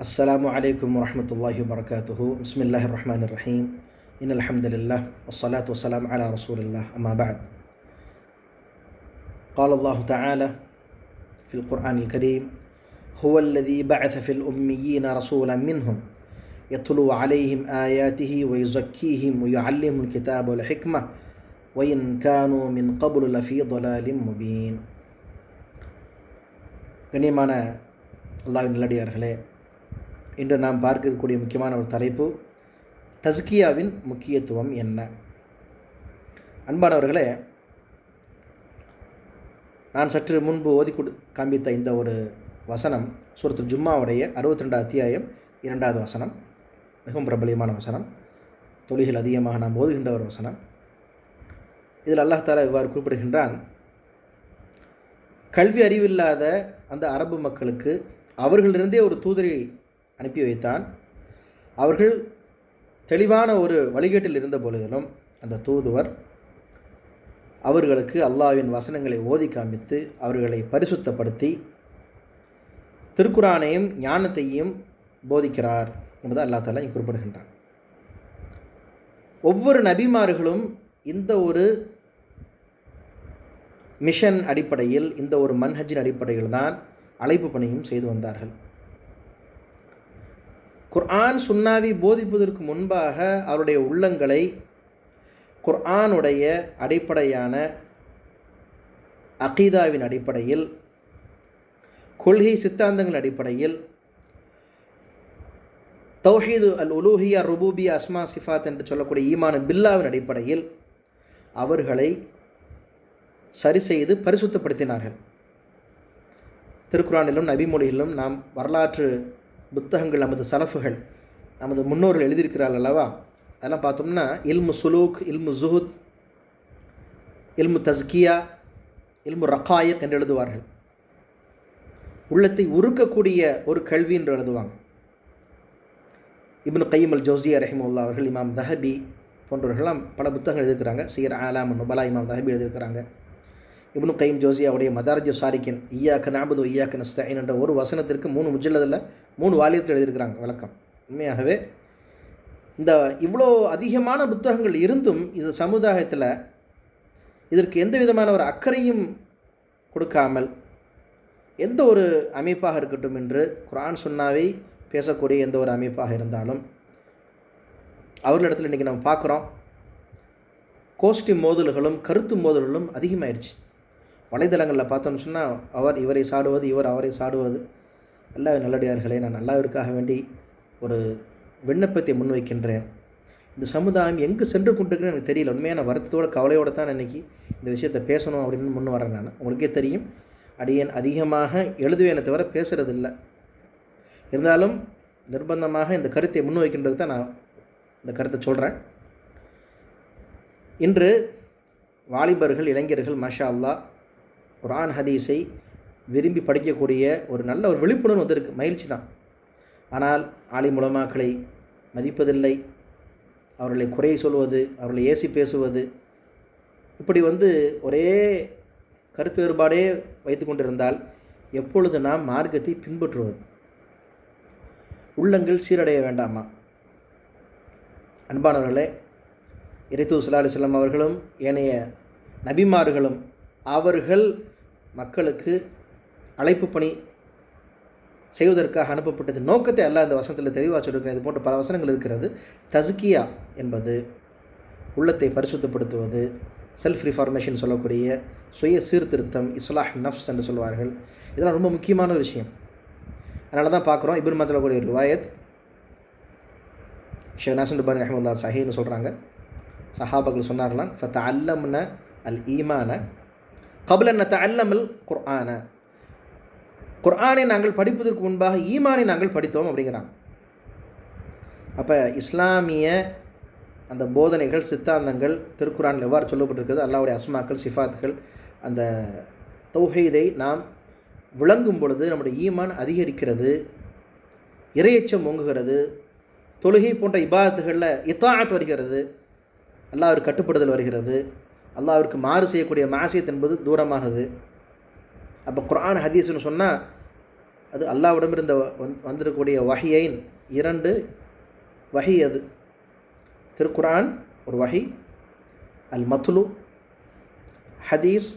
السلام عليكم ورحمة الله وبركاته بسم الله الرحمن الرحيم إن الحمد لله والصلاة والسلام على رسول الله أما بعد قال الله تعالى في القرآن الكريم هو الذي بعث في الأميين رسولا منهم يتلو عليهم آياته ويزكيهم ويعلمهم الكتاب والحكمة وإن كانوا من قبل لفي ضلال مبين கண்ணியமான அல்லாஹ்வின் நல்லடியார்களே இன்று நாம் பார்க்கக்கூடிய முக்கியமான ஒரு தலைப்பு தஸ்கியாவின் முக்கியத்துவம் என்ன? அன்பானவர்களே நான் சற்று முன்பு ஓதி கொடு காண்பித்த இந்த ஒரு வசனம் சூரத்து ஜும்மாவுடைய அறுபத்தி ரெண்டு அத்தியாயம் இரண்டாவது வசனம் மிகவும் பிரபலியமான வசனம் தொழில்கள் அதிகமாக நாம் ஓதுகின்ற ஒரு வசனம். இதில் அல்லாஹ் தாலா இவ்வாறு குறிப்பிடுகின்றான் கல்வி அறிவில்லாத அந்த அரபு மக்களுக்கு அவர்களிருந்தே ஒரு தூதரை அனுப்பி வைத்தான். அவர்கள் தெளிவான ஒரு வழிகேட்டில் இருந்த பொழுதிலும் அந்த தூதுவர் அவர்களுக்கு அல்லாவின் வசனங்களை ஓதி காமித்து அவர்களை பரிசுத்தப்படுத்தி திருக்குறானையும் ஞானத்தையும் போதிக்கிறார் என்பதை அல்லா தாலா இங்கே குறிப்பிடுகின்றான். ஒவ்வொரு நபிமார்களும் இந்த ஒரு மிஷன் அடிப்படையில் இந்த ஒரு மன்ஹஜின் அடிப்படையில் தான் அழைப்பு பணியும் செய்து வந்தார்கள். குர்ஆன் சுன்னாவி போதிப்பதற்கு முன்பாக அவருடைய உள்ளங்களை குர்ஆனுடைய அடிப்படையான அகீதாவின் அடிப்படையில் கொள்கை சித்தாந்தங்கள் அடிப்படையில் தௌஹீது அல் உலூஹியா ருபூபியா அஸ்மா சிஃபாத் என்று சொல்லக்கூடிய ஈமான பில்லாவின் அடிப்படையில் அவர்களை சரி செய்து பரிசுத்தப்படுத்தினார்கள். திருக்குறானிலும் நபிமொழியிலும் நாம் வரலாற்று புத்தகங்கள் நமது சலஃபுகள் நமது முன்னோர்கள் எழுதியிருக்கிறார்கள் அல்லவா? அதெல்லாம் பார்த்தோம்னா இல்மு சுலூக் இல்மு ஜுஹுத் இல்மு தஸ்கியா இல்மு ரக்காயக் என்று எழுதுவார்கள். உள்ளத்தை உருக்கக்கூடிய ஒரு கல்வி என்று எழுதுவாங்க. இப்னு கையம் அல் ஜோசியா ரஹிமுல்லா அவர்கள் இமாம் தஹபி போன்றவர்கள்லாம் பல புத்தகங்கள் எழுதியிருக்கிறாங்க. சீர் ஆலாம் நுபலா இமாம் தஹபி எழுதியிருக்கிறாங்க. இப்னு கைம் ஜோசியாவுடைய மதார்ஜு சாரிக்கின் ஈயாக்க நாபது ஈயாக்க நஸ்தாயின் என்ற ஒரு வசனத்திற்கு மூணு முஜல்லதில் மூணு வாலியத்தில் எழுதியிருக்கிறாங்க. விளக்கம். உண்மையாகவே இந்த இவ்வளோ அதிகமான புத்தகங்கள் இருந்தும் இது சமுதாயத்தில் இதற்கு எந்த விதமான ஒரு அக்கறையும் கொடுக்காமல் எந்த ஒரு அமைப்பாக இருக்கட்டும் என்று குரான் சுன்னாவை பேசக்கூடிய எந்த ஒரு அமைப்பாக இருந்தாலும் அவர்களிடத்தில் இன்றைக்கி நம்ம பார்க்குறோம் கோஷ்டி மோதல்களும் கருத்து மோதல்களும் அதிகமாயிடுச்சு வலைதளங்களில் பார்த்தோம்னு சொன்னால் அவர் இவரை சாடுவது இவர் அவரை சாடுவது. நல்லா நல்லடியார்களே நான் நல்லாவிற்காக வேண்டி ஒரு விண்ணப்பத்தை முன்வைக்கின்றேன். இந்த சமுதாயம் எங்கே சென்று கொண்டிருக்குன்னு எனக்கு தெரியல. உண்மையான வருத்தத்தோட கவலையோடு தான் இன்றைக்கி இந்த விஷயத்தை பேசணும் அப்படின்னு முன் வரேன் நான். உங்களுக்கே தெரியும் அடியேன் அதிகமாக எழுதுவேனே தவிர பேசுகிறது இல்லை இருந்தாலும் நிர்பந்தமாக இந்த கருத்தை முன்வைக்கின்றது தான் நான் இந்த கருத்தை சொல்கிறேன் இன்று வாலிபர்கள் இளைஞர்கள் மஷா அல்லா குரான் ஹதீஸை விரும்பி படிக்கக்கூடிய ஒரு நல்ல ஒரு விழிப்புணர்வு வந்திருக்கு. மகிழ்ச்சி தான். ஆனால் ஆலி முலமாக்களை மதிப்பதில்லை. அவர்களை குறை சொல்வது அவர்களை ஏசி பேசுவது இப்படி வந்து ஒரே கருத்து வேறுபாடே வைத்து கொண்டிருந்தால் எப்பொழுது நாம் மார்க்கத்தை பின்பற்றுவது? உள்ளங்கள் சீரடைய வேண்டாமா? அன்பானவர்களே இறைத்து சுல்லா அலிஸ்லாம் அவர்களும் ஏனைய நபிமார்களும் அவர்கள் மக்களுக்கு அழைப்பு பணி செய்வதற்காக அனுப்பப்பட்டது. நோக்கத்தை அல்ல அந்த வசனத்தில் தெளிவாக சொல்லியிருக்கிறேன். இது போன்ற பல வசனங்கள் இருக்கிறது. தஸ்கியா என்பது உள்ளத்தை பரிசுத்தப்படுத்துவது செல்ஃப் ரிஃபார்மேஷன் சொல்லக்கூடிய சுய சீர்திருத்தம் இஸ்லாஹ் நஃப்ஸ் என்று சொல்வார்கள். இதெல்லாம் ரொம்ப முக்கியமான ஒரு விஷயம். அதனால தான் பார்க்குறோம். இபின் மத்தலக்கூடிய ஒரு ரிவாயத் ஷேக் நாசன் பானி அஹமதுல்லா சஹின்னு சொல்கிறாங்க சஹாபர்கள் சொன்னார்களாம் ஃபத்த அல்லம்ன அல் ஈமான கபுல நத்த அல்லமல் குர்ஆன குர்ஆனை நாங்கள் படிப்பதற்கு முன்பாக ஈமானை நாங்கள் படித்தோம் அப்படிங்கிறாங்க. அப்போ இஸ்லாமிய அந்த போதனைகள் சித்தாந்தங்கள் திருக்குறானில் எவ்வாறு சொல்லப்பட்டிருக்கிறது அல்லாவுடைய அஸ்மாக்கள் சிஃபாத்துகள் அந்த தௌஹீதை நாம் விளங்கும் பொழுது நம்முடைய ஈமான் அதிகரிக்கிறது இரையச்சம் ஓங்குகிறது தொழுகை போன்ற இபாதத்துகளில் இத்தாத் வருகிறது அல்லாவிற்கு கட்டுப்படுதல் வருகிறது அல்லாவிற்கு மாறு செய்யக்கூடிய மாசியத் என்பது தூரமாகுது. அப்போ குர்ஆன் ஹதீஸ்னு சொன்னால் அது அல்லாவிடமிருந்த வந் வந்திருக்கக்கூடிய வகையின் இரண்டு வகை அது. திருக்குரான் ஒரு வகை அல் மத்லு ஹதீஸ்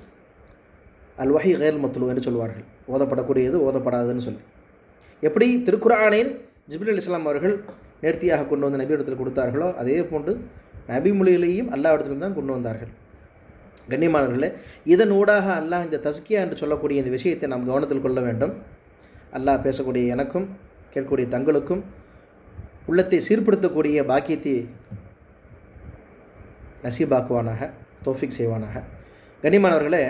அல் வஹி கேல் மத்லு என்று சொல்வார்கள். ஓதப்படக்கூடியது ஓதப்படாதுன்னு சொல்லி. எப்படி திருக்குரானின் ஜிப்ரில் இஸ்லாம் அவர்கள் நேர்த்தியாக கொண்டு வந்து நபி இடத்தில் கொடுத்தார்களோ அதே போன்று நபி மொழியிலேயும் அல்லா இடத்துலையும் தான் கொண்டு வந்தார்கள். கண்ணியமானவர்களே இதன் ஊடாக அல்லாஹ் இந்த தஸ்கியா என்று சொல்லக்கூடிய இந்த விஷயத்தை நாம் கவனத்தில் கொள்ள வேண்டும். அல்லாஹ் பேசக்கூடிய எனக்கும் கேட்கக்கூடிய தங்களுக்கும் உள்ளத்தை சீர்படுத்தக்கூடிய பாக்கியத்தை நசீபாக்குவானாக தோஃபிக் செய்வானாக. கண்ணியமானவர்களே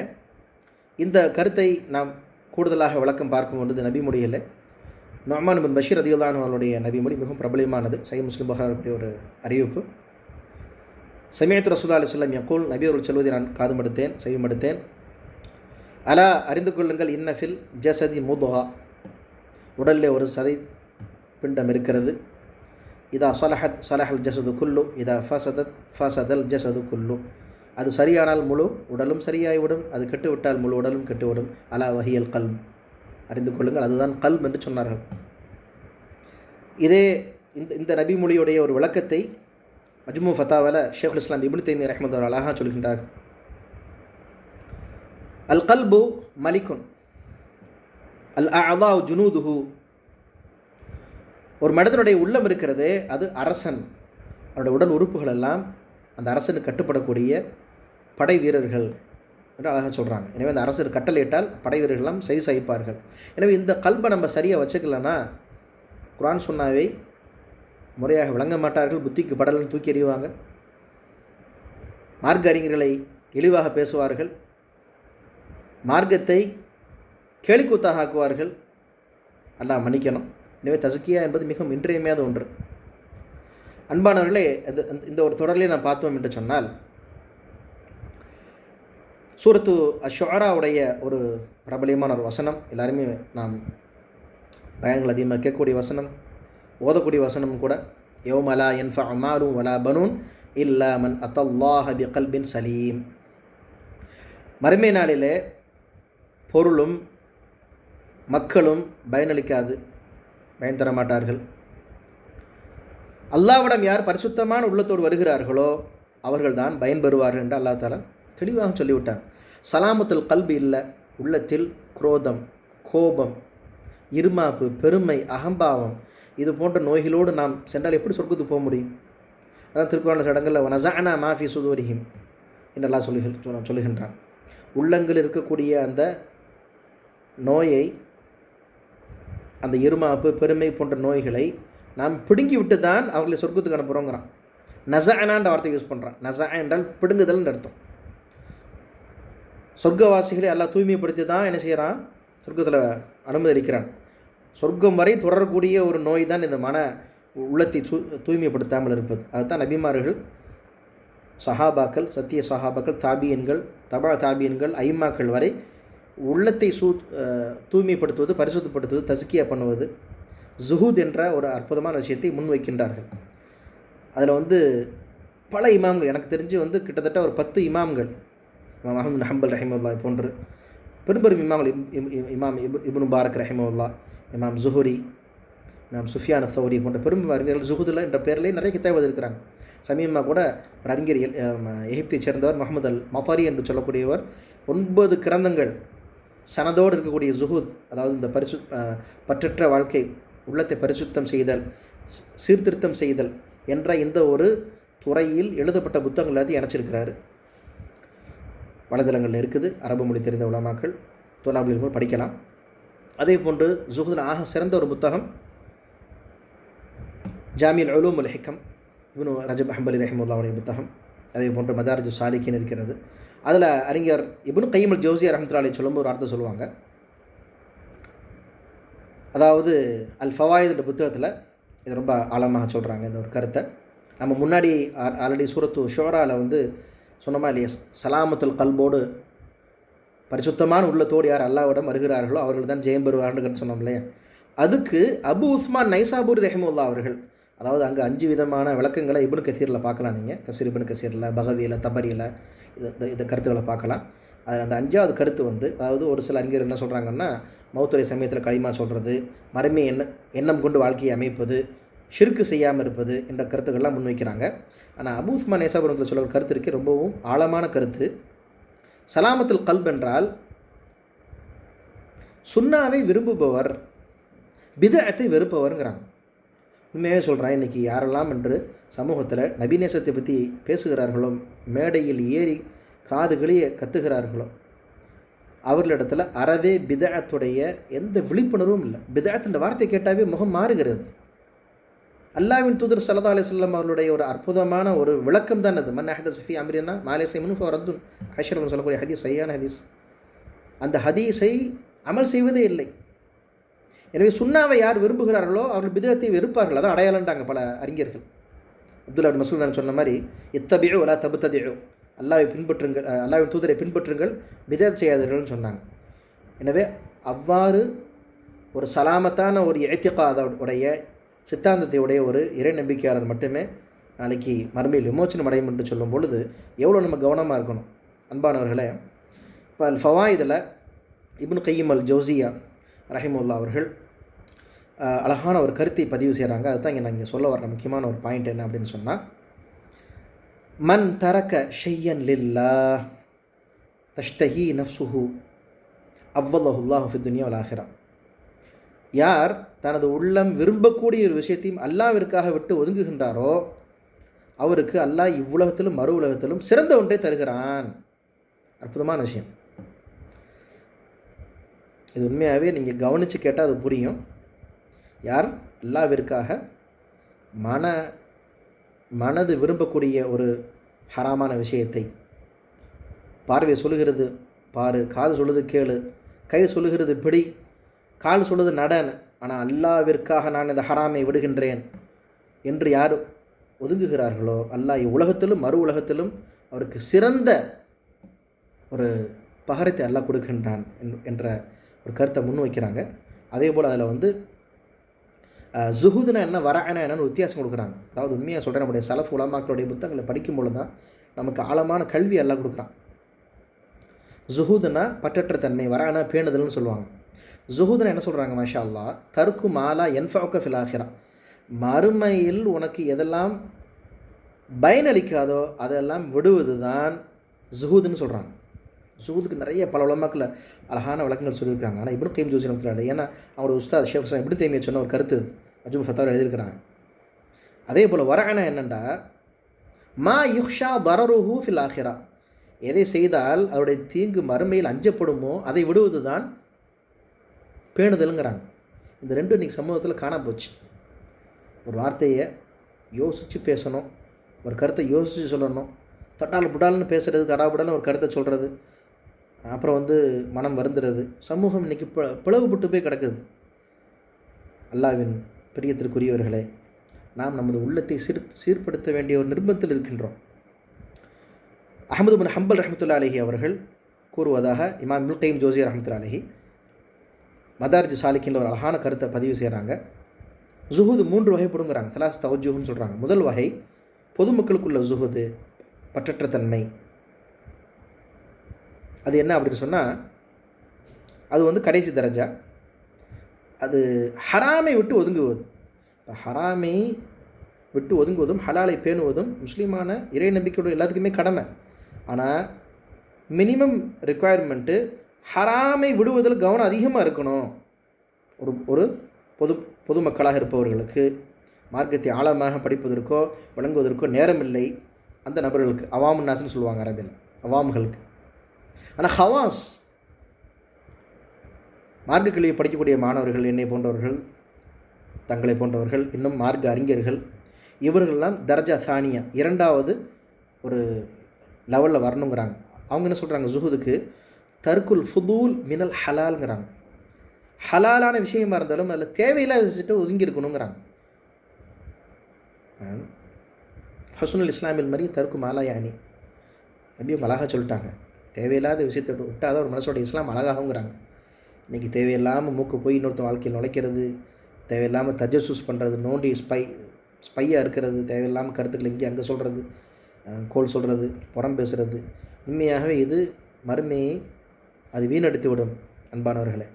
இந்த கருத்தை நாம் கூடுதலாக விளக்கம் பார்க்கும் பொழுது நபிமொழியில் நொமான் பின் பஷீர் அதியுல்லான் அவர்களுடைய நபிமொழி மிகவும் பிரபலமானது. சை முஸ்லிம் பஹாருடைய ஒரு அறிவிப்பு. சமயத்து ரசூல்லா அலி சொல்லம் யக்கூல் நபி அவர்கள் சொல்வதை நான் காதுமடுத்தேன் செய்யமடுத்தேன் அலா அறிந்து கொள்ளுங்கள் இன்னஃபில் ஜசதி முதுஹா. உடலில் ஒரு சதை பிண்டம் இருக்கிறது. இதா சலஹத் சலஹல் ஜசது குல்லு இதா ஃபசதத் ஃபசதல் ஜசது குல்லு. அது சரியானால் முழு உடலும் சரியாகிவிடும் அது கெட்டுவிட்டால் முழு உடலும் கெட்டுவிடும். அலா வஹியல் கல் அறிந்து கொள்ளுங்கள் அதுதான் கல்ம் என்று சொன்னார்கள். இதே இந்த இந்த நபிமொழியுடைய ஒரு விளக்கத்தை மஜ்மு ஃபத்தாவில் ஷேஃபுல் இஸ்லாம் இபுல் தைமி ரஹமது அழகாக சொல்கின்றார். அல் கல்பு மலிக்குன். அல் அதா ஜுனூதுஹு. ஒரு மனிதனுடைய உள்ளம் இருக்கிறதே அது அரசன். அவனுடைய உடல் உறுப்புகள் எல்லாம் அந்த அரசனுக்கு கட்டுப்படக்கூடிய படை வீரர்கள் என்று அழகாக சொல்கிறாங்க எனவே அந்த அரசர் கட்டளையிட்டால் படை வீரர்கள்லாம் சரி சகிப்பார்கள். எனவே இந்த கல்பை நம்ம சரியாக வச்சுக்கலன்னா குரான் சொன்னாவை முறையாக விளங்க மாட்டார்கள் புத்திக்கு படலன்னு தூக்கி எறிவாங்க. மார்க்க அறிஞர்களை இழிவாக பேசுவார்கள். மார்க்கத்தை கேலிக்கூத்தாக ஆக்குவார்கள். அல்லாஹ் மன்னிக்கணும். எனவே தசுக்கியா என்பது மிகவும் இன்றியமையாத ஒன்று. அன்பானவர்களே அது இந்த ஒரு தொடரிலே நான் பார்த்தோம் என்று சொன்னால் சூரத்து அஷாராவுடைய ஒரு பிரபலியமான ஒரு வசனம் எல்லாருமே நாம் பயன்கள் அதிகமாக கேட்கக்கூடிய வசனம். ஓதக்கூடிய வசனம் கூட யோமலா என்ஃபா அமாரும் வலா பனூன் இல்லா மன் அத்தல்லாஹ பி கல்பின் சலீம். மறுமை நாளிலே பொருளும் மக்களும் பயனளிக்காது பயன் தர மாட்டார்கள். அல்லாவிடம் யார் பரிசுத்தமான உள்ளத்தோடு வருகிறார்களோ அவர்கள்தான் பயன்பெறுவார்கள் என்று அல்லா தாலா தெளிவாக சொல்லிவிட்டான். சலாமத்தில் கல்வி இல்லை உள்ளத்தில் குரோதம் கோபம் இருமாப்பு பெருமை அகம்பாவம் இது போன்ற நோய்களோடு நாம் சென்றால் எப்படி சொர்க்கத்துக்கு போக முடியும்? அதான் திருக்குறள் சடங்கில் நசானா மாஃபி சுதூரிஹிம் என்றெல்லாம் சொல்லி சொல்லுகின்றான். உள்ளங்கள் இருக்கக்கூடிய அந்த நோயை அந்த இருமாப்பு பெருமை போன்ற நோய்களை நாம் பிடுங்கி விட்டு தான் அவர்களை சொர்க்கத்துக்கு அனுப்புகிறோங்கிறான் நசானான்ற வார்த்தை யூஸ் பண்ணுறான் நசா என்றால் பிடுங்குதல்னு அர்த்தம். சொர்க்கவாசிகளை எல்லாம் தூய்மைப்படுத்தி தான் என்ன செய்கிறான் சொர்க்கத்தில் அனுமதி அளிக்கிறான். சொர்க்கம் வரை தொடரக்கூடிய ஒரு நோய் தான் இந்த மன உள்ளத்தை சூ தூய்மைப்படுத்தாமல் இருப்பது. அதுதான் நபிமார்கள் சஹாபாக்கள் சத்திய சஹாபாக்கள் தாபியன்கள் தபா தாபியன்கள் ஐமாக்கள் வரை உள்ளத்தை சூ தூய்மைப்படுத்துவது பரிசுத்தப்படுத்துவது தசுக்கியா பண்ணுவது ஜுஹூத் என்ற ஒரு அற்புதமான விஷயத்தை முன்வைக்கின்றார்கள். அதில் வந்து பல இமாம்கள் எனக்கு தெரிஞ்சு வந்து கிட்டத்தட்ட ஒரு பத்து இமாம்கள் இமாம் அஹமது ஹம்பல் ரஹிமுல்லா போன்று பெரும் பெரும் இமாம்கள் இமாம் இபு இபுன் பாரக் ரஹிமுல்லா இமாம் ஜுஹுரி இமாம் சுஃபியான சௌரி போன்ற பெரும் அறிஞர்கள் ஜுஹுதுல்லா என்ற பேரிலே நிறைய கித்தாப் இருக்கிறாங்க சமீபமாக கூட ஒரு அறிஞர் எகிப்தைச் சேர்ந்தவர் முகமது அல் மஃபாரி என்று சொல்லக்கூடியவர் ஒன்பது கிரந்தங்கள் சனதோடு இருக்கக்கூடிய ஜுஹூத் அதாவது இந்த பரிசு பற்றற்ற வாழ்க்கை உள்ளத்தை பரிசுத்தம் செய்தல் சீர்திருத்தம் செய்தல் என்ற இந்த ஒரு துறையில் எழுதப்பட்ட புத்தகங்கள் எல்லாத்தையும் இணைச்சிருக்கிறாரு. வலைதளங்களில் இருக்குது அரபு மொழி தெரிந்த உலமாக்கள் தோலாபுலிகள் படிக்கலாம். அதே போன்று ஜுஹுதில் ஆக சிறந்த ஒரு புத்தகம் ஜாமியல் அலூம் உல் ஹிக்கம் இவனு ரஜப் அஹம்பலி ரஹிமுல்லாவுடைய புத்தகம் அதே போன்று மதாரஜு சாலிக்கின் இருக்கிறது. அதில் அறிஞர் இப்னு கைமல் ஜோசியா ரஹமத்துல்லாலை சொல்லும்போது ஒரு அர்த்தம் சொல்லுவாங்க. அதாவது அல் ஃபவாயித் என்ற புத்தகத்தில் இது ரொம்ப ஆழமாக சொல்கிறாங்க இந்த ஒரு கருத்தை. நம்ம முன்னாடி ஆல்ரெடி சூரத்து ஷோராவில் வந்து சொன்னோமா இல்லையா? சலாமத்துல் கல்போடு பரிசுத்தமான உள்ளத்தோடு யார் அல்லாவிடம் வருகிறார்களோ அவர்கள் தான் ஜெயம் பெறுவார்கள் சொன்னோம் இல்லையா? அதுக்கு அபு உஸ்மான் நைசாபூர் ரஹிமுல்லா அவர்கள் அதாவது அங்கே அஞ்சு விதமான விளக்கங்களை இபுனு கசீரில் பார்க்கலாம் நீங்கள் தப்சீர் இபுனு கசீரில் பகவியில் தபரியில் இது இந்த கருத்துக்களை பார்க்கலாம். அதில் அந்த அஞ்சாவது கருத்து வந்து அதாவது ஒரு சில அறிஞர் என்ன சொல்கிறாங்கன்னா மௌத்துரை சமயத்தில் களிமா சொல்கிறது மறுமை எண்ண எண்ணம் கொண்டு வாழ்க்கையை அமைப்பது ஷிர்க்கு செய்யாமல் இருப்பது என்ற கருத்துக்கள்லாம் முன்வைக்கிறாங்க. ஆனால் அபு நேசாபுரத்தில் சொல்கிற கருத்து இருக்கே ரொம்பவும் ஆழமான கருத்து. சலாமத்துல் கல்ப் என்றால் சுண்ணாவை விரும்புபவர் பிதத்தை வெறுப்பவருங்கிறாங்க. உண்மையாகவே சொல்கிறேன் இன்றைக்கி யாரெல்லாம் என்று சமூகத்தில் நபிநேசத்தை பற்றி பேசுகிறார்களோ மேடையில் ஏறி காதுகளையே கத்துகிறார்களோ அவர்களிடத்தில் அறவே பிதத்துடைய எந்த விழிப்புணர்வும் இல்லை. பிதஅத்துன்ற வார்த்தை கேட்டாவே முகம் மாறுகிறது. அல்லாவின் தூதர் சல்லா அலிஸ்லாம் அவர்களுடைய ஒரு அற்புதமான ஒரு விளக்கம் தான் அது. மன் அஹத சஃபி அமிரினா மாலே சைமனு ரத்துன் ஐஷரம் சொல்லக்கூடிய ஹதீஸ் சையான ஹதீஸ். அந்த ஹதீஸை அமல் செய்வதே இல்லை. எனவே சுண்ணாவை யார் விரும்புகிறார்களோ அவர்கள் பிதத்தை வெறுப்பார்கள். அதான் அடையாளன்றாங்க பல அறிஞர்கள். அப்துல்லா மசூத் சொன்ன மாதிரி இத்தபியோ அல்லா தபுத்ததையோ. அல்லாவை பின்பற்றுங்கள் அல்லாவின் தூதரை பின்பற்றுங்கள் பிதத் செய்யாதீர்கள்னு சொன்னாங்க. எனவே அவ்வாறு ஒரு சலாமத்தான ஒரு உடைய சித்தாந்தத்தை உடைய ஒரு இறை நம்பிக்கையாளர் மட்டுமே நாளைக்கு மறுமையில் விமோச்சனம் அடையும் என்று சொல்லும் பொழுது எவ்வளோ நம்ம கவனமாக இருக்கணும்? அன்பானவர்களே இப்போ அல் ஃபவாயிதில் இப்னு கையம் அல் ஜோசியா ரஹிமுல்லா அவர்கள் அழகான ஒரு கருத்தை பதிவு செய்கிறாங்க அதுதான் இங்கே நான் இங்கே சொல்ல வர்ற முக்கியமான ஒரு பாயிண்ட் என்ன அப்படின்னு சொன்னால் மன் தரக்க ஷெய்யன் லில்லா தஷ்தஹி நஃப்சுஹு அவ்வல்லஹுல்லாஹு ஃபி துனியா ஆஹிரா. யார் தனது உள்ளம் விரும்பக்கூடிய ஒரு விஷயத்தையும் அல்லாவிற்காக விட்டு ஒதுங்குகின்றாரோ அவருக்கு அல்லாஹ் இவ்வுலகத்திலும் மறு உலகத்திலும் சிறந்த ஒன்றை தருகிறான். அற்புதமான விஷயம். இது உண்மையாகவே நீங்கள் கவனித்து கேட்டால் அது புரியும். யார்? அல்லாவிற்காக மன மனது விரும்பக்கூடிய ஒரு ஹராமான விஷயத்தை பார்வை சொல்லுகிறது பாரு காது சொல்லுது கேளு கை சொல்லுகிறது பிடி கால் சொல்லுது நடன். ஆனால் அல்லாவிற்காக நான் இந்த ஹராமை விடுகின்றேன் என்று யார் ஒதுங்குகிறார்களோ அல்லாஹ் உலகத்திலும் மறு உலகத்திலும் அவருக்கு சிறந்த ஒரு பகரத்தை அல்லாஹ் கொடுக்கின்றான் என்ற ஒரு கருத்தை முன் வைக்கிறாங்க. அதே போல் அதில் வந்து ஜுஹுதுனா என்ன வரனா என்னன்னு வித்தியாசம் கொடுக்குறாங்க. அதாவது உண்மையாக சொல்கிறேன் நம்முடைய சலஃப் உலமாக்களுடைய புத்தகங்களை படிக்கும்பொழுது தான் நமக்கு ஆழமான கல்வி எல்லாம் கொடுக்குறான். ஜுஹூதுனா பற்றற்ற தன்மை வரானா பேணுதல்னு சொல்லுவாங்க. ஜுஹூதன் என்ன சொல்கிறாங்க மாஷா அல்லா தருக்கு மாலா என்ஃபாக்க ஃபிலாஹிரா மறுமையில் உனக்கு எதெல்லாம் பயனளிக்காதோ அதெல்லாம் விடுவது தான் ஜுஹூதுன்னு சொல்கிறாங்க ஜுஹூதுக்கு நிறைய பல உலமாக்கில் அழகான விளக்கங்கள் சொல்லியிருக்காங்க. ஆனால் இப்படி கைம் ஜோசி நமத்தில் ஏன்னா அவரோட உஸ்தாத் ஷேப் ஹுசான் இப்படி தேமியை சொன்ன ஒரு கருத்து அஜும் ஃபத்தாவில் எழுதியிருக்கிறாங்க. அதே போல் வரகணம் என்னென்னா மா யுஷா வரருஹூ ஃபில் ஆஹிரா எதை செய்தால் அவருடைய தீங்கு மறுமையில் அஞ்சப்படுமோ அதை விடுவது தான் பேணுதலுங்கிறாங்க. இந்த ரெண்டும் இன்றைக்கி சமூகத்தில் காண போச்சு. ஒரு வார்த்தையை யோசித்து பேசணும் ஒரு கருத்தை யோசித்து சொல்லணும். தட்டால் புடால்னு பேசுகிறது தடாபுடால்னு ஒரு கருத்தை சொல்கிறது அப்புறம் வந்து மனம் வருந்துறது. சமூகம் இன்றைக்கி ப பிளவுபட்டு போய் கிடக்குது. அல்லாவின் பிரியத்திற்குரியவர்களே நாம் நமது உள்ளத்தை சீர் சீர்படுத்த வேண்டிய ஒரு நிர்பந்தத்தில் இருக்கின்றோம். அகமது பின் ஹம்பல் ரஹமத்துல்லா அலஹி அவர்கள் கூறுவதாக இமாம் முல்கைம் ஜோசியர் ரஹமத்துல்லா அலஹி மதார்ஜி சாலிக்கின்ற ஒரு அழகான கருத்தை பதிவு செய்கிறாங்க ஜுஹுது மூன்று வகைப்படுங்கிறாங்க சலாஸ் தவஜுஹுன்னு சொல்கிறாங்க முதல் வகை பொதுமக்களுக்குள்ள ஜுஹுது பற்றற்ற தன்மை அது என்ன அப்படின்னு சொன்னால் அது வந்து கடைசி தரஜா. அது ஹராமை விட்டு ஒதுங்குவது. இப்போ ஹராமை விட்டு ஒதுங்குவதும் ஹலாலை பேணுவதும் முஸ்லீமான இறை நம்பிக்கையோட எல்லாத்துக்குமே கடமை. ஆனால் மினிமம் ரெக்குவயர்மெண்ட்டு ஹராமை விடுவதில் கவனம் அதிகமாக இருக்கணும். ஒரு ஒரு பொது பொதுமக்களாக இருப்பவர்களுக்கு மார்க்கத்தை ஆழமாக படிப்பதற்கோ வழங்குவதற்கோ நேரமில்லை. அந்த நபர்களுக்கு அவாம் நாஸ்ன்னு சொல்லுவாங்க அரபியில் அவாம்களுக்கு. ஆனால் ஹவாஸ் மார்க்க கல்வியை படிக்கக்கூடிய மாணவர்கள் என்னை போன்றவர்கள் தங்களை போன்றவர்கள் இன்னும் மார்க்க அறிஞர்கள் இவர்கள்லாம் தர்ஜா சானியா இரண்டாவது ஒரு லெவலில் வரணுங்கிறாங்க. அவங்க என்ன சொல்கிறாங்க ஜுஹுதுக்கு தர்குல் ஃபுதூல் மினல் ஹலால்ங்கிறாங்க. ஹலாலான விஷயமா இருந்தாலும் அதில் தேவையில்லாத விஷயத்தை ஒதுங்கி இருக்கணுங்கிறாங்க. ஹசுனுல் இஸ்லாமில் மாதிரி தருக்கு மாலா யானி. நம்பி அவங்க அழகாக சொல்லிட்டாங்க. தேவையில்லாத விஷயத்தை விட்டால் ஒரு மனசோட இஸ்லாம் அழகாகுங்கிறாங்க. இன்றைக்கி தேவையில்லாமல் மூக்கு போய் இன்னொருத்த வாழ்க்கையில் நுழைக்கிறது தேவையில்லாமல் தஜசூஸ் பண்ணுறது நோண்டி ஸ்பை ஸ்பையாக இருக்கிறது தேவையில்லாமல் கருத்துக்கள் இங்கே அங்கே சொல்கிறது கோல் சொல்கிறது புறம் பேசுகிறது உண்மையாகவே இது மறுமையை அது வீணடித்து விடும் அன்பானவர்களே.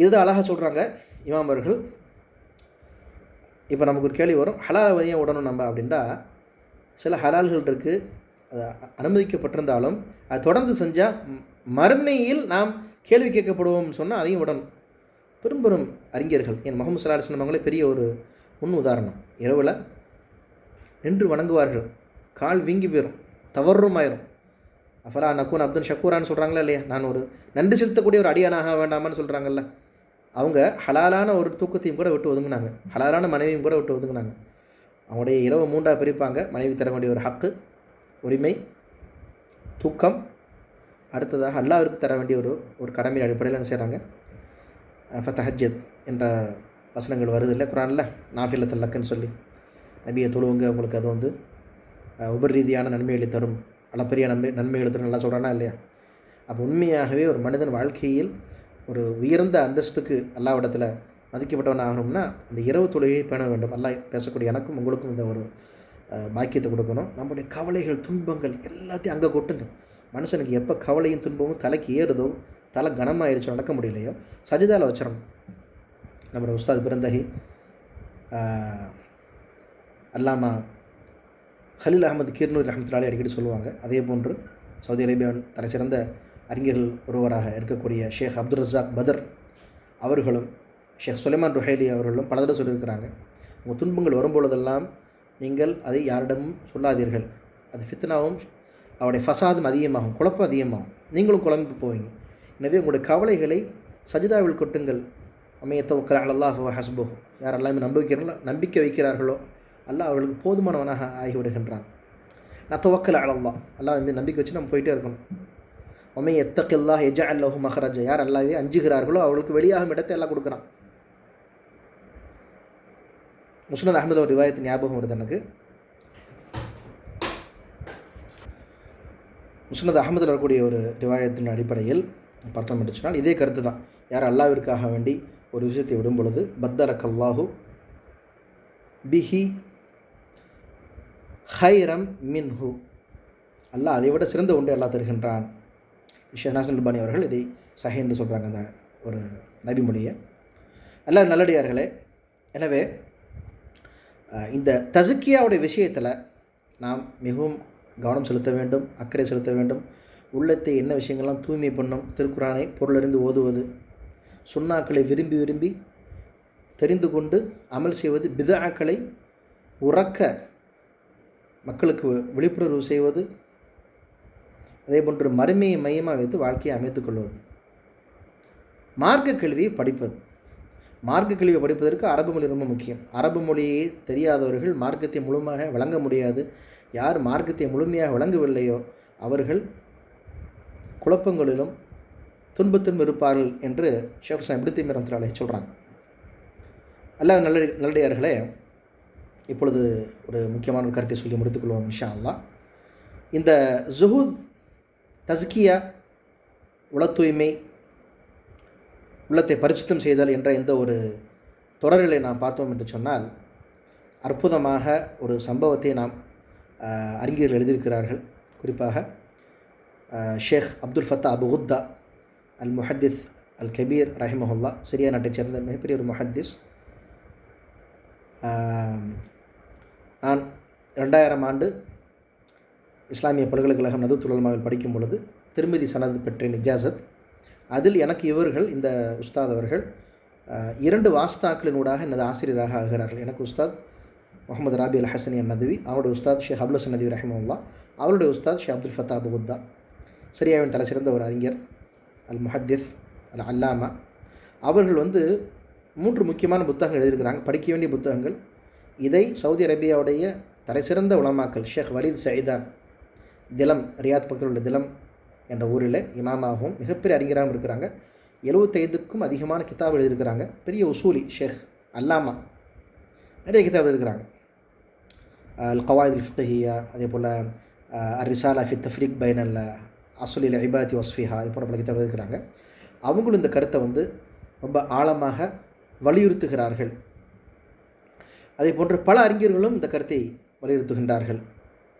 இதுதான் அழகாக சொல்கிறாங்க இமாம் அவர்கள். இப்போ நமக்கு ஒரு கேள்வி வரும் ஹலாலை ஏன் விடணும் நம்ம அப்படின்ட்டா சில ஹலால்கள் இருக்குது அது அனுமதிக்கப்பட்டிருந்தாலும் அது தொடர்ந்து செஞ்சால் மறுமையில் நாம் கேள்வி கேட்கப்படுவோம்னு சொன்னால் அதையும் விடணும். பெரும் பெரும் அறிஞர்கள் என் முகமது சல்லா அலிஸ்லாம் அவங்களே பெரிய ஒரு முன் உதாரணம். இரவில் நின்று வணங்குவார்கள் கால் வீங்கி போயிடும் தவறுமாயிரும் அஃபலா அஃபரா நக்கூன் அப்துல் ஷக்கூரான்னு சொல்கிறாங்களா இல்லையா? நான் ஒரு நன்றி செலுத்தக்கூடிய ஒரு அடியானாக வேண்டாமான்னு சொல்கிறாங்கல்ல அவங்க ஹலாலான ஒரு தூக்கத்தையும் கூட விட்டு ஒதுங்கினாங்க. ஹலாலான மனைவியும் கூட விட்டு ஒதுங்கினாங்க. அவங்களுடைய இரவு மூன்றாக பிரிப்பாங்க. மனைவி தர வேண்டிய ஒரு ஹக்கு உரிமை தூக்கம். அடுத்ததாக அல்லாவிற்கு தர வேண்டிய ஒரு ஒரு கடமையின் அடிப்படையில் என்ன செய்கிறாங்க ஃபத்தஹஜத் என்ற வசனங்கள் வருது இல்லை குரானில்? நாஃபில்லத்தில் லக்குன்னு சொல்லி. நபியை தொழுவங்க உங்களுக்கு அது வந்து உபர் ரீதியான நன்மைகளை தரும். அளப்பரிய நன்மை நன்மைகளை தரும் நல்லா சொல்கிறானா இல்லையா? அப்போ உண்மையாகவே ஒரு மனிதன் வாழ்க்கையில் ஒரு உயர்ந்த அந்தஸ்துக்கு அல்லாவிடத்தில் மதிக்கப்பட்டவன் ஆகணும்னா அந்த இரவு தொழிலை பேண வேண்டும். அல்லா பேசக்கூடிய எனக்கும் உங்களுக்கும் இந்த ஒரு பாக்கியத்தை கொடுக்கணும். நம்முடைய கவலைகள் துன்பங்கள் எல்லாத்தையும் அங்கே கொட்டுங்க. மனுஷனுக்கு எப்போ கவலையும் துன்பமும் தலைக்கு ஏறுதோ தலை கனமாயிருச்சோ நடக்க முடியலையோ சஜிதாவில் வச்சிடணும் நம்மளோட உஸ்தாத் பிறந்தகி அல்லாமா ஹலீல் அகமது கிர்னூர் ரஹமத்துலாலி அடிக்கடி சொல்லுவாங்க. அதே போன்று சவுதி அரேபியாவின் தலை சிறந்த அறிஞர்கள் ஒருவராக இருக்கக்கூடிய ஷேக் அப்துல் ரசாக் பதர் அவர்களும் ஷேக் சுலைமான் ருஹேலி அவர்களும் பல தடவை சொல்லியிருக்கிறாங்க. உங்கள் துன்பங்கள் வரும்பொழுதெல்லாம் நீங்கள் அதை யாரிடமும் சொல்லாதீர்கள். அது ஃபித்னாவும் அவருடைய ஃபசாதும் அதிகமாகும் குழப்பம் அதிகமாகும். நீங்களும் குழம்பு போவீங்க. எனவே உங்களுடைய கவலைகளை சஜிதாவில் கொட்டுங்கள். அமையத்தவக்கல் அல்லாஹ் ஹஸ்போ யார் எல்லாமே நம்பிக்கை வைக்கிறார்களோ? அல்லாஹ் அவர்களுக்கு போதுமானவனாக ஆகிவிடுகின்றான். நான் துவக்கல் அலல்லா அல்லாஹ். வந்து நம்பிக்கை வச்சு நம்ம போயிட்டே இருக்கணும். ஒமை எத்தக்கல்லாஹ் எஜா அல்லஹு மஹராஜா. யார் அல்லாவே அஞ்சுகிறார்களோ அவர்களுக்கு வெளியாகும் இடத்தை எல்லாம் கொடுக்குறான். முஸ்னத் அகமது ஒரு ரிவாயத்து ஞாபகம் வருது எனக்கு. முஸ்னத் அகமதில் வரக்கூடிய ஒரு ரிவாயத்தின் அடிப்படையில் பார்த்தோம் என்று சொன்னால் இதே கருத்து தான். யார் அல்லாவிற்காக வேண்டி ஒரு விஷயத்தை விடும் பொழுது பத்தரக் அல்லாஹு பிஹி ஹைரம் மின்ஹு அல்லாஹ் அதை விட சிறந்த ஒன்று அல்லாஹ் தருகின்றான். ஷெஹனாசன் அல்பானி அவர்கள் இதை சஹை என்று சொல்கிறாங்க அந்த ஒரு நபிமொழியை எல்லோரும் நல்லடியார்களே எனவே இந்த தசுக்கியாவுடைய விஷயத்தில் நாம் மிகவும் கவனம் செலுத்த வேண்டும் அக்கறை செலுத்த வேண்டும். உள்ளத்தை என்ன விஷயங்கள்லாம் தூய்மை பண்ணும் திருக்குறானை பொருளறிந்து ஓதுவது சுண்ணாக்களை விரும்பி விரும்பி தெரிந்து கொண்டு அமல் செய்வது பிதாக்களை உறக்க மக்களுக்கு விழிப்புணர்வு செய்வது அதே போன்று மறுமையை மையமாக வைத்து வாழ்க்கையை அமைத்துக் கொள்வது. மார்க்க கல்வியை படிப்பது. மார்க்க கல்வியை படிப்பதற்கு அரபு மொழி ரொம்ப முக்கியம். அரபு மொழியை தெரியாதவர்கள் மார்க்கத்தை முழுமையாக விளங்க முடியாது. யார் மார்க்கத்தை முழுமையாக விளங்கவில்லையோ அவர்கள் குழப்பங்களிலும் துன்பத்திலும் இருப்பார்கள் என்று ஷேக் சாஹிப் இடுத்தி மிரம்திராலே சொல்கிறாங்க அல்ல நல்ல நல்லடியார்களே இப்பொழுது ஒரு முக்கியமான ஒரு கருத்தை சொல்லி முடித்துக்கொள்வோம் இன்ஷா அல்லா இந்த ஜுஹூத் தஸ்கியா உள தூய்மை உள்ளத்தை பரிசுத்தம் செய்தல் என்ற இந்த ஒரு தொடர்களை நாம் பார்த்தோம் என்று சொன்னால் அற்புதமாக ஒரு சம்பவத்தை நாம் அறிஞர்கள் எழுதியிருக்கிறார்கள். குறிப்பாக Sheikh Abdul Fattah Abu Ghuddah அல் முஹத்திஸ் அல் கபீர் ரஹிமஹுல்லா சிரியா நாட்டைச் சேர்ந்த மிகப்பெரிய ஒரு முஹத்திஸ். நான் ரெண்டாயிரம் ஆண்டு இஸ்லாமிய பல்கலைக்கழகம் நதுத்துலமாவில் படிக்கும் பொழுது திருமதி சனது பெற்றேன் இஜாசத். அதில் எனக்கு இவர்கள் இந்த உஸ்தாத் அவர்கள் இரண்டு வாஸ்தாக்களினூடாக எனது ஆசிரியராக ஆகிறார்கள். எனக்கு உஸ்தாத் முகமது ராபி அல் ஹசனி நதுவி அவருடைய உஸ்தாத் ஷேக் அப்துல் நதீப் ரஹிமுல்லா அவருடைய உஸ்தாத் ஷே அப்துல் ஃபத்தா அபுகுத்தா சிரியாவின் தலை சிறந்த ஒரு அறிஞர் அல் முஹத்திஸ் அல் அல்லாமா. அவர்கள் வந்து மூன்று முக்கியமான புத்தகங்கள் எழுதியிருக்கிறாங்க. படிக்க வேண்டிய புத்தகங்கள் இதை சவுதி அரேபியாவுடைய தலைசிறந்த உலமாக்கல் ஷேக் வலீத் சயிதான் திலம் ரியாத் பக்கத்தில் உள்ள திலம் என்ற ஊரில் இமாமாகவும் மிகப்பெரிய அறிஞராகவும் இருக்கிறாங்க. எழுபத்தைந்துக்கும் அதிகமான கிதாப் எழுதியிருக்கிறாங்க. பெரிய உசூலி ஷேக் அல்லாமா. நிறைய கிதாப் எழுதியிருக்கிறாங்க. அல் கவாயித் ஃபிஹியா அதே போல் அர் ரிசாலா ஃபி தஃப்ரீக் பைன் அல் அசுலில் இபாதி வஸ்ஃபிஹா இது போன்ற பல கிதாப் எழுதியிருக்கிறாங்க. அவங்களும் இந்த கருத்தை வந்து ரொம்ப ஆழமாக வலியுறுத்துகிறார்கள். அதே போன்று பல அறிஞர்களும் இந்த கருத்தை வலியுறுத்துகின்றார்கள்.